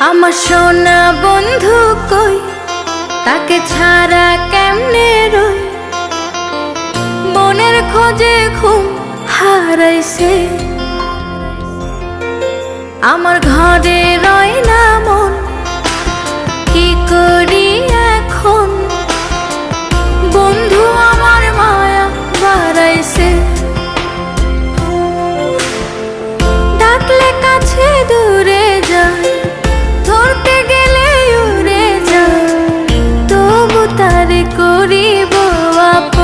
আমার সোনা বন্ধু কই? তাকে ছাড়া কেমনে রই? মনের খোঁজে খুব হারাইছে। আমার ঘরে রয় না মন। কি করি এখন? বন্ধু আমার মায়া বাড়াইছে। ডাকলে কাছে দূরে যায়। ধরতে গেলে উড়ে যায় তবু তার করিব আপ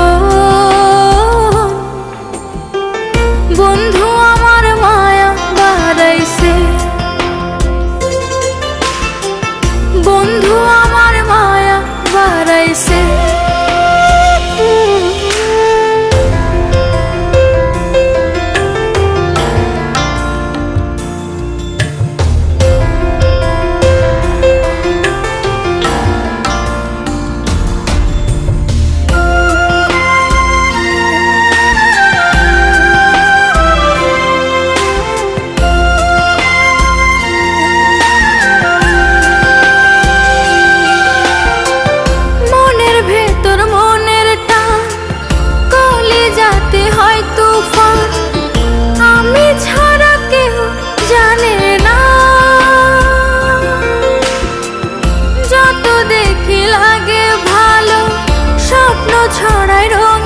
বন্ধু আমার মায়া বাড়াইছে। বন্ধু আমার মায়া বাড়াইছে। ছড়ায় রঙ